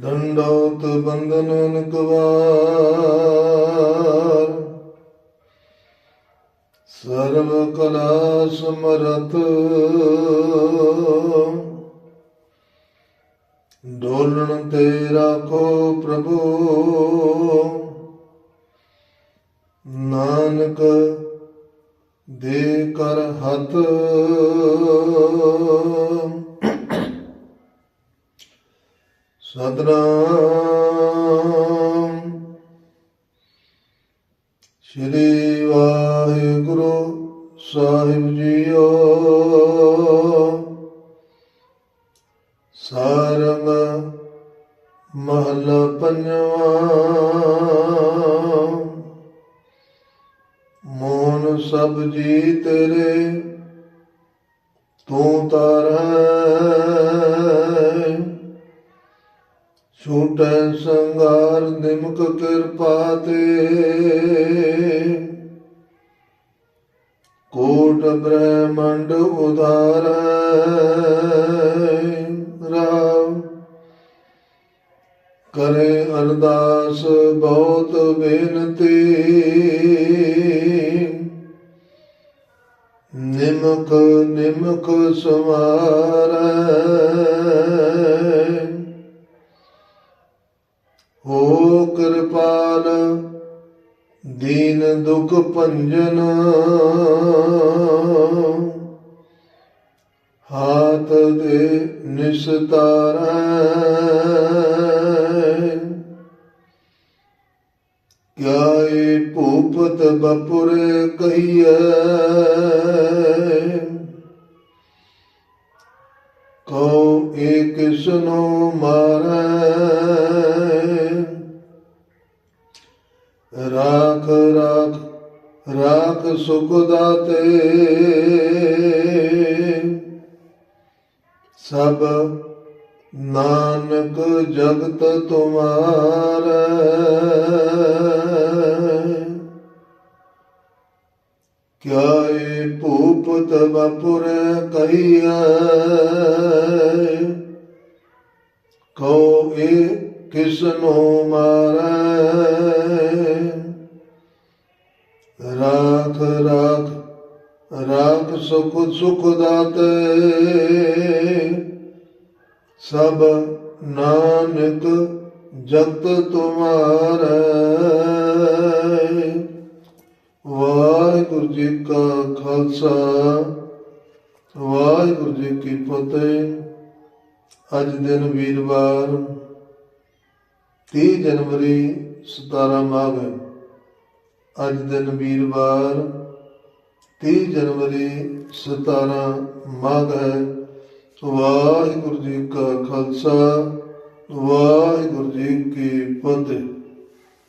ਦੰਡੋਤ ਬੰਦਨ ਨਕਵਾਰ। ਸਰਵ ਕਲਾ ਸਮਰਤ ਡੋਲਣ ਤੇ ਰਾਖੋ ਪ੍ਰਭੂ। ਨਾਨਕ ਦੇ ਕਰ ਹੱਥ। ਸਤਨਾਮ। ਸ਼੍ਰੀ ਵਾਹਿਗੁਰੂ ਸਾਹਿਬ ਜੀਓ। ਸਾਰੰਗ ਮਹਲਾ ਪੰਜਵਾਂ। ਮੋਨ ਸਭ ਜੀ ਤੇਰੇ ਤੂੰ ਤਾਰਾ ਛੂਟੈ ਸੰਗਾਰ ਨਿਮਕ ਕਿਰਪਾ ਤੇ। ਕੋਟ ਬ੍ਰਹਮੰਡ ਉਧਾਰੈ ਰਾਮ। ਕਰੇ ਅਰਦਾਸ ਬਹੁਤ ਬੇਨਤੀ। ਨਿਮਕ ਨਿਮਕ ਸਮਾਰੈ ਕਿਰਪਾਲ ਦੀਨ ਦੁਖ ਭੰਜਨ। ਹਾਥ ਦੇ ਨਿਸਤਾਰੈ ਕਿਆ ਏ ਭੂਪਤ ਬਪੁਰ ਕਹੀਐ। ਕਉ ਏ ਕਿਸਨੋ ਮਾਰੈ। ਸੁਖ ਦਾਤੇ। ਸਭ ਨਾਨਕ ਜਗਤ ਤੁਮਾਰਾ। ਕਿਆ ਏ ਭੂਪਤ ਬਪੁਰ ਕਹੀਐ। ਕਉ ਏ ਕਿਸਨੋ ਮਾਰੈ। ਰਾਖ ਰਾਖ ਰਾਖ ਸੁਖ ਸੁਖ ਦਾਤੇ ਸਭ ਨਾਨਕ ਜਗਤ ਤੁਮਾਰਾ ਵਾਹਿਗੁਰੂ ਜੀ ਕਾ ਖਾਲਸਾ ਵਾਹਿਗੁਰੂ ਜੀ ਕੀ ਫਤਿਹ ਅੱਜ ਦਿਨ ਵੀਰਵਾਰ 30 ਜਨਵਰੀ 17 ਮਾਘ ਅੱਜ ਦਿਨ ਵੀਰਵਾਰ 30 ਜਨਵਰੀ 17 ਮਾਘ ਹੈ। ਵਾਹਿਗੁਰੂ ਜੀ ਕਾ ਖਾਲਸਾ, ਵਾਹਿਗੁਰੂ ਜੀ ਕੀ ਫਤਿਹ।